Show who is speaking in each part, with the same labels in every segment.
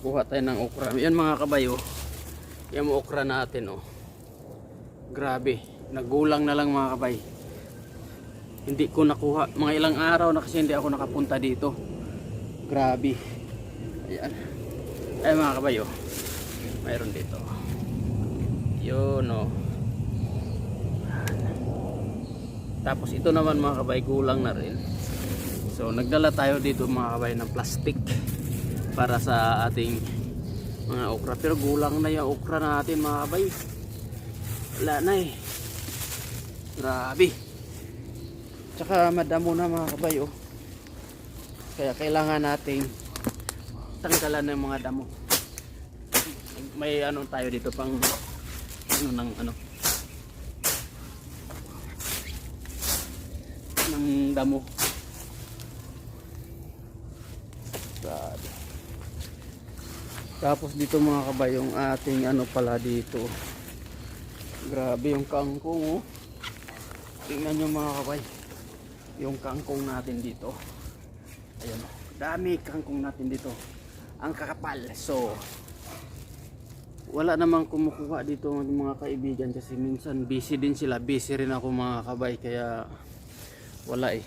Speaker 1: Kuha tayo ng okra. Yan mga kabayo. Yan mga okra natin oh. Grabe. Nagulang na lang mga kabay. Hindi ko nakuha. Mga ilang araw na kasi hindi ako nakapunta dito. Grabe. Ayan. Ay mga kabayo. Mayroon dito. Yun oh. Tapos ito naman mga kabay gulang na rin. So nagdala tayo dito mga kabay ng plastic para sa ating mga okra. Pero gulang na yung okra natin mga kabay. Wala na eh. Grabe. Tsaka madamo na mga kabay oh. Kaya kailangan nating tanggalan ng mga damo. May ano tayo dito pang ano ng ano ng damo. Tapos dito mga kabay yung ating ano pala dito. Grabe yung kangkong oh. Tingnan nyo mga kabay. Yung kangkong natin dito. Ayan oh. Dami kangkong natin dito. Ang kakapal. So, wala namang kumukuha dito mga kaibigan kasi minsan busy din sila. Busy rin ako mga kabay kaya wala eh.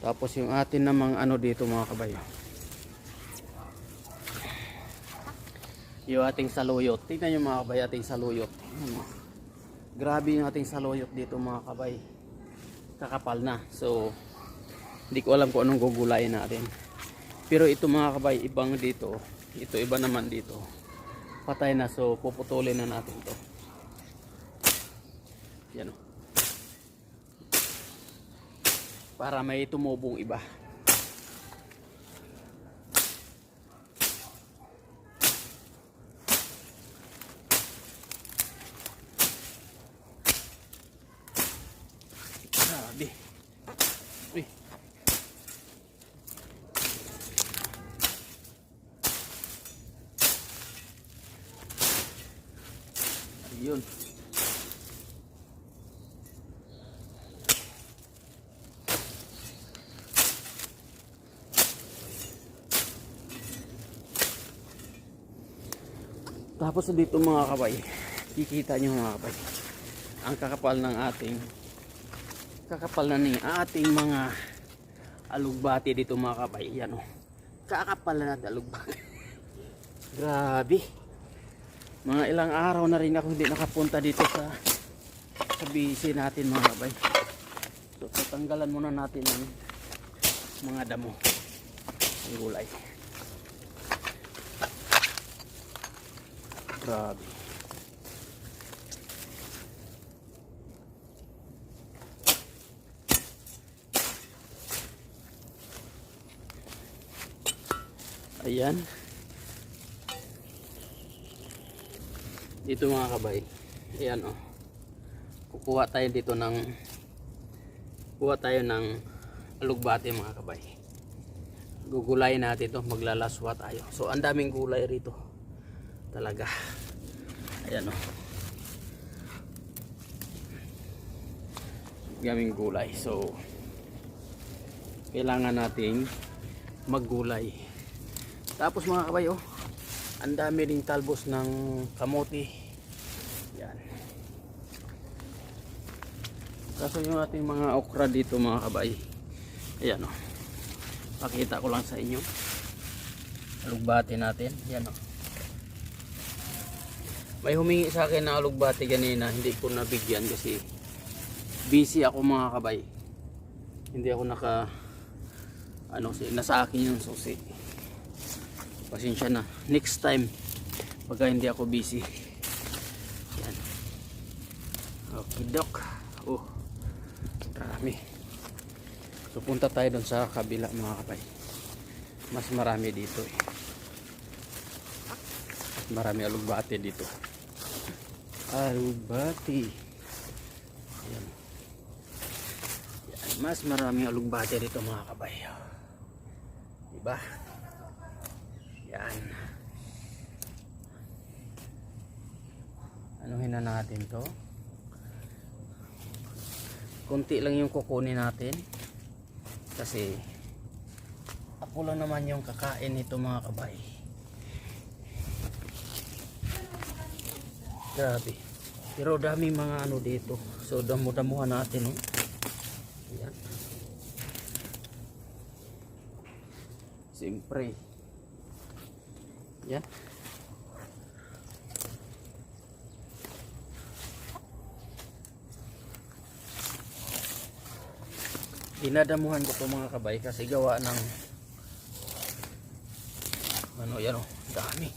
Speaker 1: Tapos yung atin namang ano dito mga kabay. Yung ating saluyot. Tingnan nyo mga kabay ating saluyot. Oh. Grabe yung ating saluyot dito mga kabay. Kakapal na. So, hindi ko alam kung anong gugulayin natin. Pero ito mga kabay, ibang dito. Ito iba naman dito. Patay na. So, puputulin na natin to. Yan o. Para may tumubong iba. Grabe. Uy. Ayun. Tapos dito mga kabay, kikita nyo mga kabay, ang kakapal ng ating kakapal na ni ating mga alugbati dito mga kabay. Yan o. Kakapal na natin alugbati. Grabe. Mga ilang araw na rin ako hindi nakapunta dito sa sa busy natin mga kabay. So tatanggalan muna natin ng mga damo. Ang gulay. Grabe. Ayan. Dito mga kabay. Ayan oh. Kukuha tayo dito ng kuha tayo ng alugbate mga kabay. Gugulayin natin to, maglalaswa tayo. So ang daming gulay rito. Talaga. Ayan oh. Daming gulay. So kailangan nating maggulay. Tapos mga kabay oh, ang dami ring talbos ng kamote. Yan. Kaso yung ating mga okra dito mga kabay. Ayan oh. Pakita ko lang sa inyo. Alugbati natin. Yan oh. May humingi sa akin ng alugbati kanina, hindi ko nabigyan kasi busy ako mga kabay. Hindi ako naka ano, si- nasa akin yung susi pasensya na next time pagka hindi ako busy yan okay dok oh marami. So punta tayo doon sa kabila mga kapay. Mas marami dito eh. Mas marami alugbate dito. Alugbate yan mas marami alugbate dito mga kapay. Diba? Yan. Anuhin na natin to. Kunti lang yung kukunin natin. Kasi ako lang naman yung kakain nito mga kabay. Grabe. Pero daming mga ano dito. So damo-damuhan natin. Oh. Ayan. Siyempre. Yan. Dinadamuhan ko to mga kabay kasi gawa ng ano yan o, dami.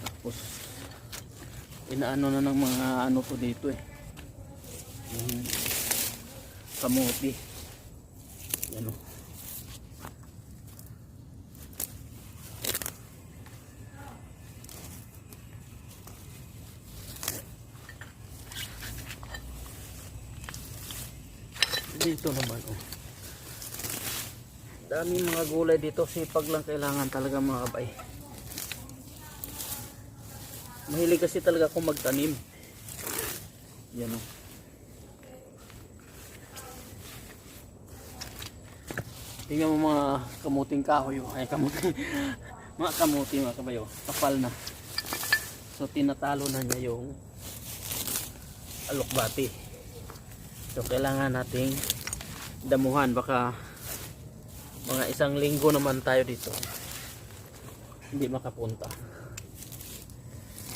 Speaker 1: Tapos inaano na ng mga ano to dito eh. Yung kamote. Yan o. Dito naman oh. Daming mga gulay dito, sipag lang kailangan talaga mga kabay. Mahilig kasi talaga akong magtanim. Yan oh. Tingnan mo mga kamuting kahoy oh. Ay kamuti. mga kamuti mga kabayo. Kapal na. So tinatalo na niya yung alokbati. So kailangan nating damuhan baka mga isang linggo naman tayo dito. Hindi makapunta.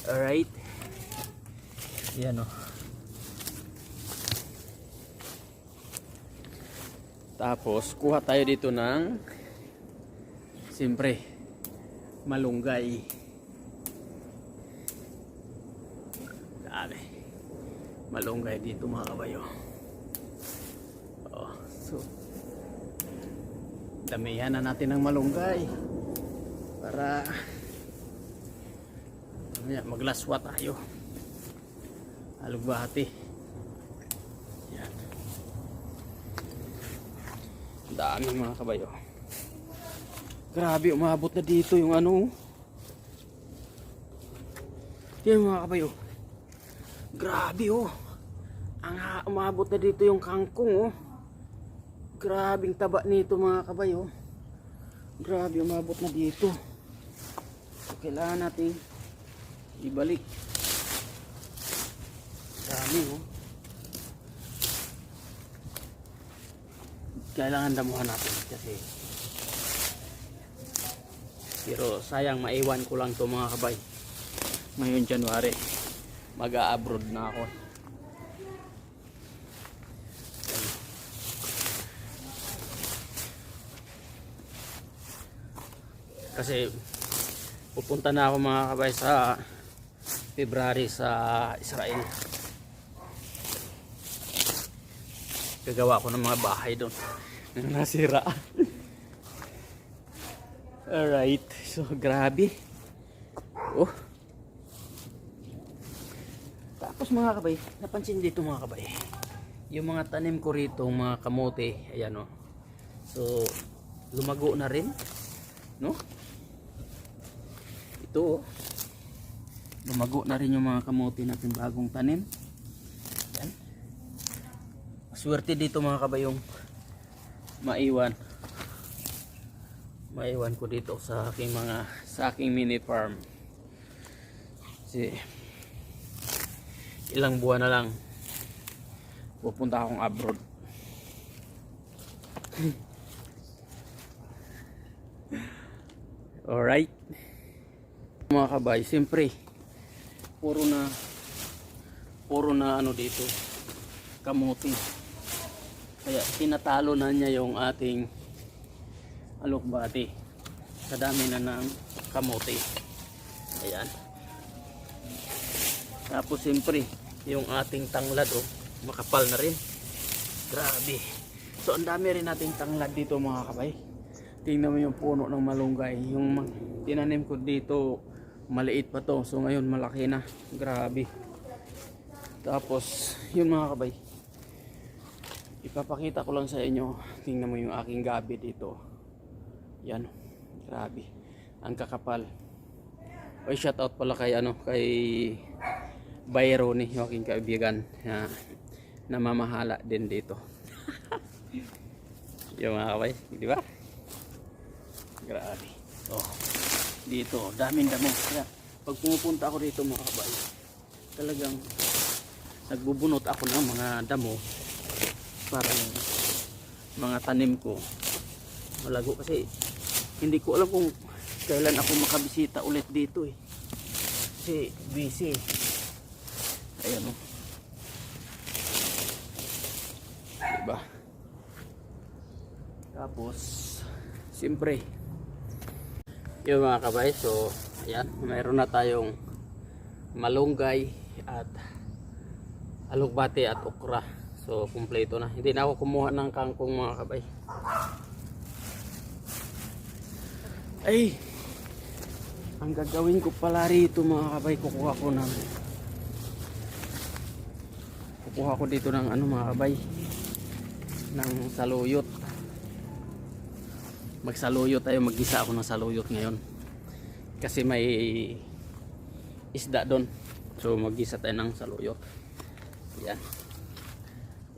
Speaker 1: Alright. Yan o. Tapos kuha tayo dito ng siyempre malunggay. Dami. Malunggay dito mga kabayo. So damihan na natin ng malunggay para mamaya maglaswa tayo. Alugbati yan. Daming mga kabayo. Grabe umabot na dito yung ano. Yan mga kabayo. Grabe oh. Ang umabot na dito yung kangkong oh Grabing taba nito mga kabayo. Grabe umabot na dito. So, kailangan natin ibalik. Dami oh. Kailangan damuhan natin kasi pero sayang maiwan ko lang to mga kabay. Ngayon January mag-a-abroad na ako. Kasi pupunta na ako mga kabay sa February sa Israel. Gagawa ko ng mga bahay doon. Na nasira. Alright. So grabe. Oh. Tapos mga kabay napansin dito mga kabay yung mga tanim ko rito mga kamote ayan oh. So lumago na rin no ito oh. lumago na rin yung mga kamote natin bagong tanim. Yan. Swerte dito mga kabayong. Maiwan. Maiwan ko dito sa aking mga sa aking mini farm. Kasi ilang buwan na lang pupunta akong abroad. Alright mga kabay, siyempre puro na puro na ano dito kamuti kaya tinatalo na niya yung ating alokbati sa dami na ng kamuti ayan. Tapos siyempre yung ating tanglad oh, makapal na rin. Grabe. So ang dami rin nating tanglad dito mga kabay. Tingnan mo yung puno ng malunggay. Yung tinanim ko dito maliit pa to. So ngayon malaki na. Grabe. Tapos yun mga kabay. Ipapakita ko lang sa inyo. Tingnan mo yung aking gabi dito. Yan. Grabe. Ang kakapal. Oy shout out pala kay ano kay Bayro yung aking kaibigan na namamahala din dito. Yung mga kabay, di ba? Grabe. Oh, dito, daming damo. Kaya, pag pumupunta ako dito mga kabay, talagang nagbubunot ako ng mga damo para mga tanim ko malago. Kasi hindi ko alam kung kailan ako makabisita ulit dito eh. Kasi busy. Ayan o diba? Tapos siyempre yung mga kabay. So ayan mayroon na tayong malunggay at alugbate at okra. So kumpleto na. Hindi na ako kumuha ng kangkong mga kabay. Ay! Ang gagawin ko pala rito mga kabay kukuha ko ng kukuha ko dito ng ano mga kabay ng saluyot magsaluyot tayo magisa ako ng saluyot ngayon. Kasi may isda doon. So magisa tayo ng saluyot yan.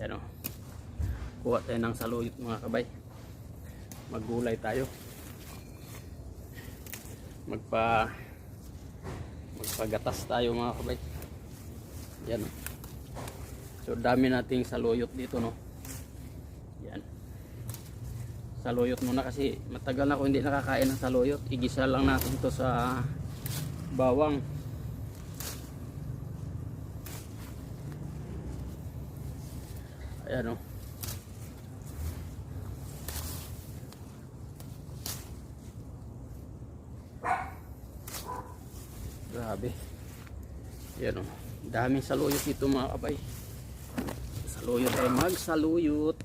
Speaker 1: Yan o kuha tayo ng saluyot mga kabay. Maggulay tayo. Magpa magpagatas tayo mga kabay. Yan o so dami nating saluyot dito no saluyot muna kasi matagal na ako hindi nakakain ng saluyot. Igisa lang natin to sa bawang. Ayan o grabe. Yan o daming saluyot dito mga kabay. Saluyot ay magsaluyot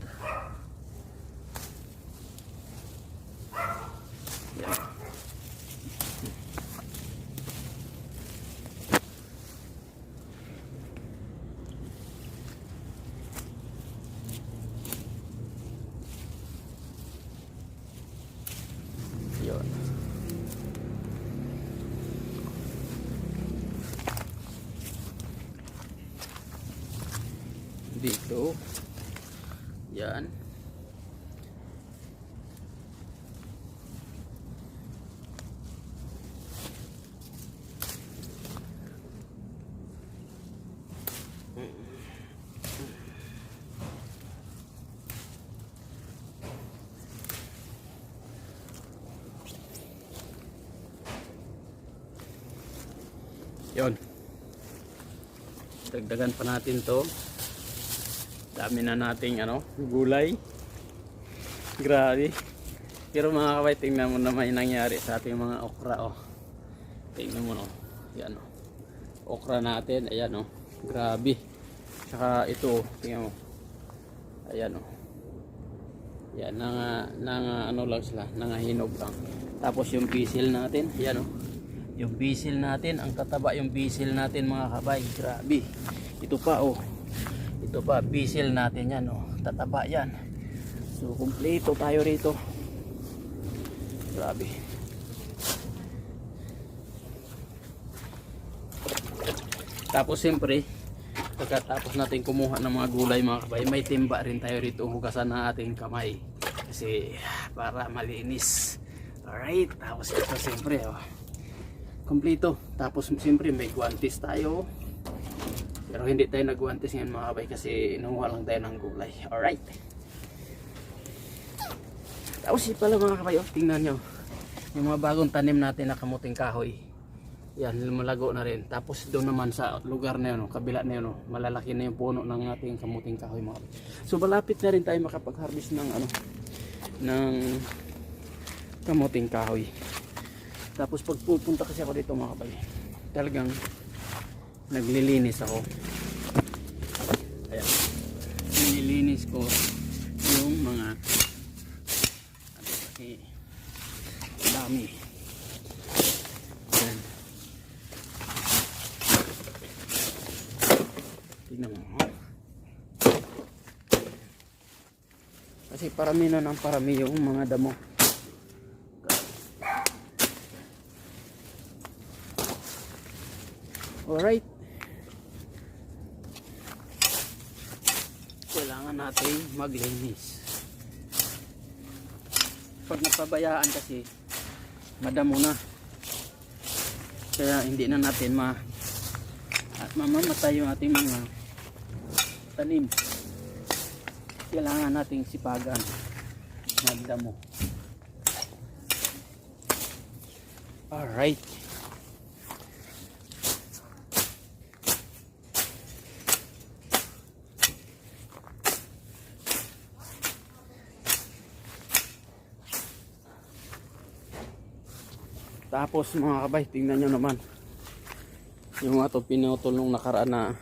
Speaker 1: yan yun dito yan. Yon dagdagan pa natin to dami na nating ano gulay. Grabe. Pero mga kabay tingnan mo na may nangyari sa ating mga okra oh. Tingnan mo no yan oh. Okra natin ayan oh. Grabe. Saka ito tingnan mo. Ayan oh. Yan nanga, nanga ano lang sila nangahinog lang. Tapos yung bisil natin ayan oh. Yung bisil natin ang tataba yung bisil natin mga kabay. Grabe. Ito pa oh ito pa bisil natin yan oh. Tataba yan. So kumpleto tayo rito. Grabe. Tapos siyempre pagkatapos natin kumuha ng mga gulay mga kabay may timba rin tayo rito. Hugasan ng ating kamay. Kasi para malinis. Alright tapos ito siyempre oh. Kompleto. Tapos siyempre may guantes tayo. Pero hindi tayo nagguantes ngayon mga kabay kasi inuha lang tayo ng gulay. Alright. Tapos pala mga kabay, oh, tingnan nyo. Yung mga bagong tanim natin na kamuting kahoy. Yan, lumalago na rin. Tapos doon naman sa lugar na yun, oh, kabila na yun, oh, malalaki na yung puno ng ating kamuting kahoy mga kabay. So malapit na rin tayo makapag-harvest ng ano, ng kamuting kahoy. Tapos pag pupunta kasi ako dito mga kabay, talagang naglilinis ako. Ayan. Nililinis ko yung mga ano kasi dami. Ayan. Tingnan mo. oh. Kasi parami na ng parami yung mga damo. Alright. Kailangan natin maglinis. pag napabayaan kasi madamo na. Kaya hindi na natin ma at mamamatay yung ating mga tanim. Kailangan nating sipagan magdamo. Alright Tapos mga kabay, tingnan nyo naman. Yung ato pinutol nung nakaraan na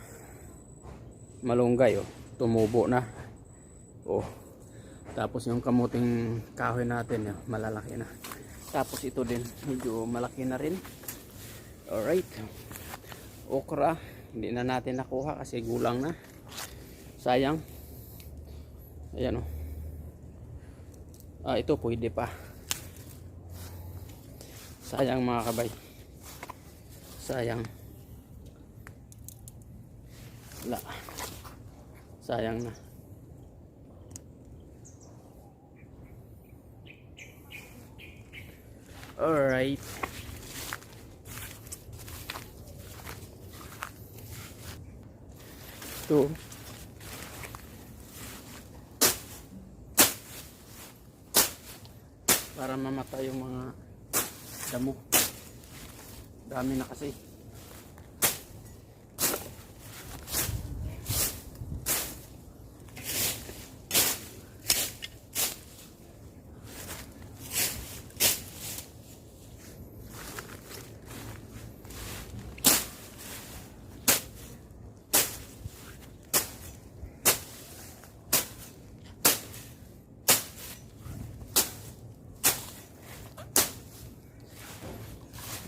Speaker 1: malunggay, oh, tumubo na. Oh. Tapos yung kamuting kahoy natin, oh, malalaki na. Tapos ito din, medyo malaki na rin. Alright. Okra, hindi na natin nakuha kasi gulang na. Sayang. Ayan oh. Ah, ito pwede pa. Sayang mga kabay. Sayang. Wala. Sayang na. Alright. Ito. Para mamatay yung mga damo. Dami na kasi.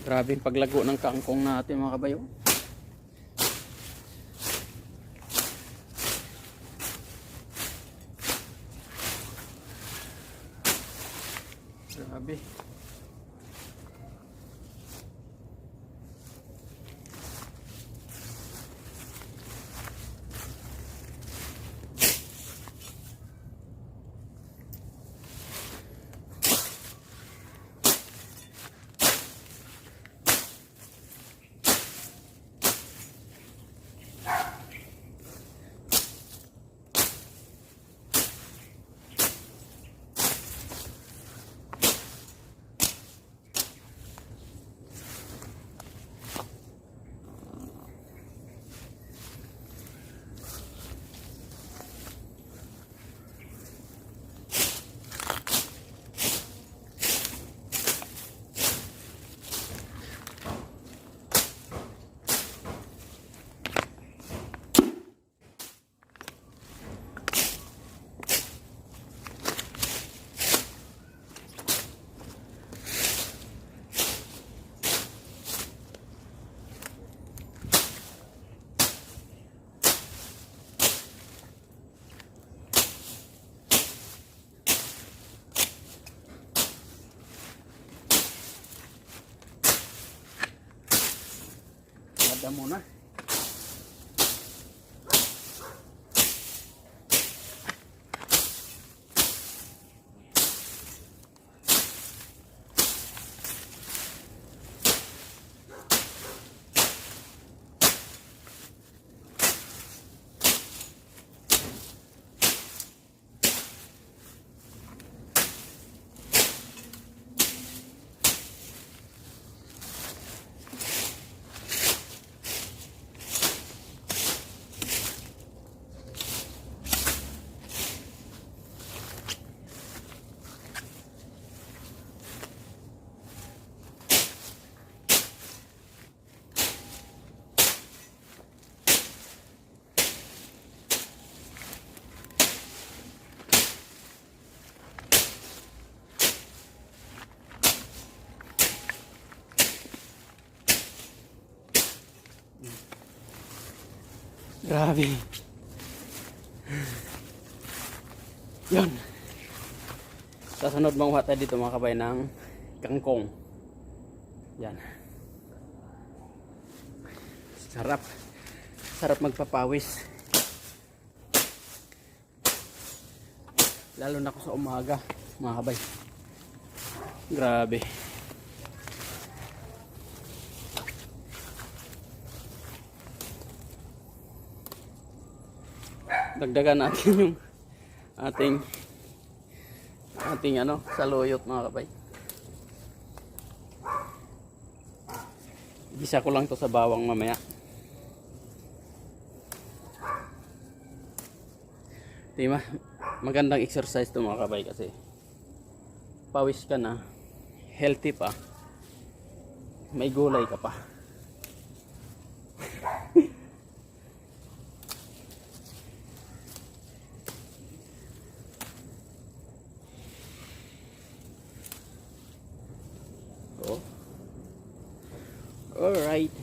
Speaker 1: Grabe yung paglago ng kangkong natin mga kabayo. Grabe. Kada Grabe. Yun. Sa sunod manguha tayo dito mga kabay ng kangkong. Yan. Sarap. Sarap magpapawis. Lalo na ko sa umaga mga kabay. Grabe. Dagdagan natin yung ating ating ano, saluyot mga kabay. Gisa ko lang to sa bawang mamaya. Di ba? Magandang exercise to mga kabay kasi pawis ka na, healthy pa, may gulay ka pa. Alright.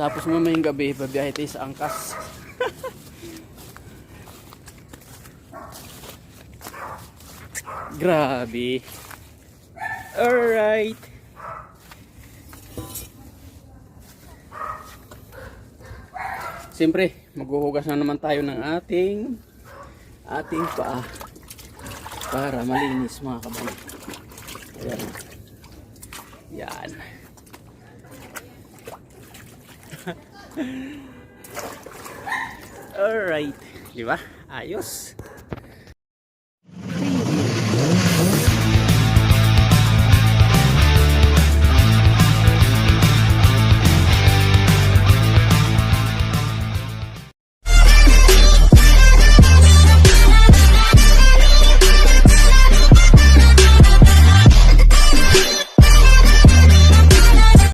Speaker 1: Tapos mamayang gabi, babiyahe tayo sa angkas. Grabe. Alright. Siyempre, maghuhugas na naman tayo ng ating ating paa para malinis mga kabay. Ayan. Yan. Alright. Di ba? Ayos.